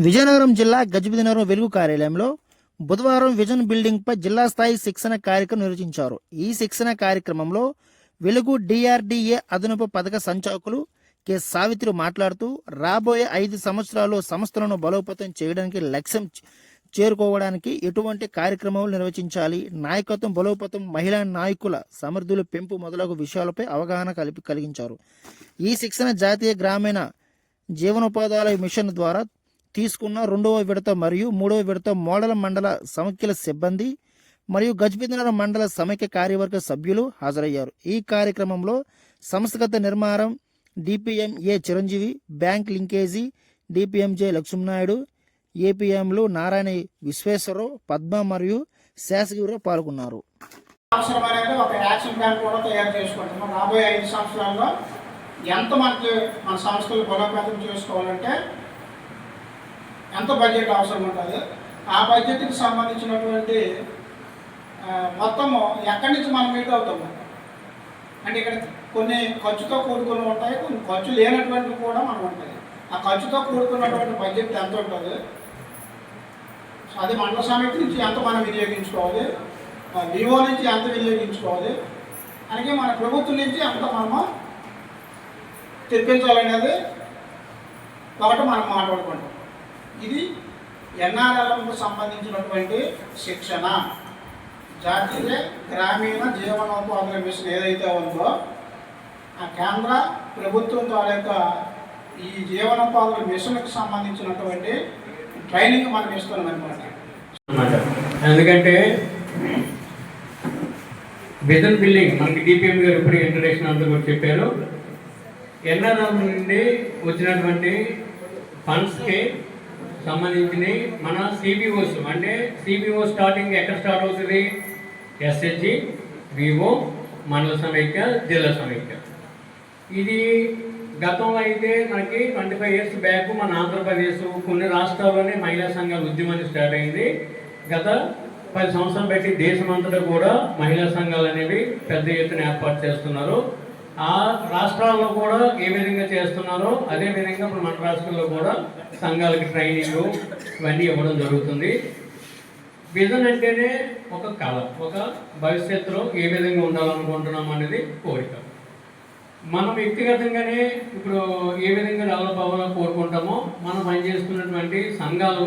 విజయనగరం జిల్లా గజబిదినగరం వెలుగు కార్యాలయంలో బుధవారం విజన్ బిల్డింగ్పై జిల్లా స్థాయి శిక్షణ కార్యక్రమం నిర్వహించారు. ఈ శిక్షణ కార్యక్రమంలో వెలుగు డిఆర్డిఏ అదనపు పథక సంచాలకులు కె. సావిత్రి మాట్లాడుతూ రాబోయే ఐదు సంవత్సరాల్లో సంస్థలను బలోపేతం చేయడానికి లక్ష్యం చేరుకోవడానికి ఎటువంటి కార్యక్రమాలు నిర్వహించాలి? నాయకత్వం బలోపేతం మహిళా నాయకుల సమర్థుల పెంపు మొదలగు విషయాలపై అవగాహన కలిపి కలిగించారు. ఈ శిక్షణ జాతీయ గ్రామీణ జీవనోపాధాల మిషన్ ద్వారా తీసుకున్న రెండవ విడత మరియు మూడవ విడత మోడల్ మండల సమైక్యల సిబ్బంది మరియు గజబిందనగర్ మండల సమైక్య కార్యవర్గ సభ్యులు హాజరయ్యారు. ఈ కార్యక్రమంలో సంస్థగత నిర్మాణం DPMA Chiranjeevi bank linkage DPMJ Lakshmi Naidu ఏపీఎంలు Narayana Visweswara Rao Padma మరియు శాసగిరిరావు పాల్గొన్నారు. ఒక యాక్షన్ ప్లాన్ కూడా తయారు రాబోయే ఐదు సంవత్సరాల్లో ఎంత మనకి మన సంస్థలు బలోపేతం చేసుకోవాలంటే ఎంత బడ్జెట్ అవసరం ఉంటుంది? ఆ బడ్జెట్కి సంబంధించినటువంటి మొత్తము ఎక్కడి నుంచి మనం మీట్ అవుతాము అంటే ఇక్కడ కొన్ని ఖర్చుతో కూడుకుని ఉంటాయి కొన్ని ఖర్చు లేనటువంటివి కూడా మనం ఉంటాయి. ఆ ఖర్చుతో కూడుకున్నటువంటి బడ్జెట్ ఎంత ఉంటుంది? అది మండల సమితి నుంచి ఎంత మనం వినియోగించుకోవాలి? వివో నుంచి ఎంత వినియోగించుకోవాలి? అలాగే మన ప్రభుత్వం నుంచి ఎంత మనము తెప్పించాలనేది ఒకటి మనం మాట్లాడుకుంటాం. ఇది ఎన్ఆర్ఎల్ఎంకు సంబంధించినటువంటి శిక్షణ? జాతీయ గ్రామీణ జీవనోపాధుల మిషన్ ఏదైతే ఉందో ఆ కేంద్ర ప్రభుత్వం తాలూకా ఈ జీవనోపాధుల మిషన్కి సంబంధించినటువంటి ట్రైనింగ్ మనం ఇస్తున్నాం అనమాట ఎందుకంటే విజన్ బిల్డింగ్ మనకి డిపిఎం గారు ఇప్పుడు ఇంట్రడక్షన్ అంతా కూడా చెప్పారు. ఎన్ఆర్ఎం నుండి వచ్చినటువంటి ఫండ్స్కి సంబంధించినవి మన సిబిఓస్ అంటే సిబిఓ స్టార్టింగ్ ఎక్కడ స్టార్ట్ అవుతుంది? ఎస్హెచ్జి వివో మండల సమైక్య జిల్లా సమైక్య. ఇది గతంలో అయితే మనకి ట్వంటీ ఫైవ్ ఇయర్స్ బ్యాక్ మన ఆంధ్రప్రదేశ్ కొన్ని రాష్ట్రాల్లోనే మహిళా సంఘాల ఉద్యమాన్ని స్టార్ట్ అయింది. గత పది సంవత్సరాలు బట్టి దేశమంతటా కూడా మహిళా సంఘాలు అనేవి పెద్ద ఎత్తున ఏర్పాటు చేస్తున్నారు. ఆ రాష్ట్రాల్లో కూడా ఏ విధంగా చేస్తున్నారో అదే విధంగా ఇప్పుడు మన రాష్ట్రంలో కూడా సంఘాలకి ట్రైనింగ్ ఇవన్నీ ఇవ్వడం జరుగుతుంది. విజన్ అంటేనే ఒక కళ ఒక భవిష్యత్తులో ఏ విధంగా ఉండాలనుకుంటున్నాం అనేది కోరిక. మనం వ్యక్తిగతంగానే ఇప్పుడు ఏ విధంగా డెవలప్ అవ్వాలని కోరుకుంటామో మనం పనిచేస్తున్నటువంటి సంఘాలు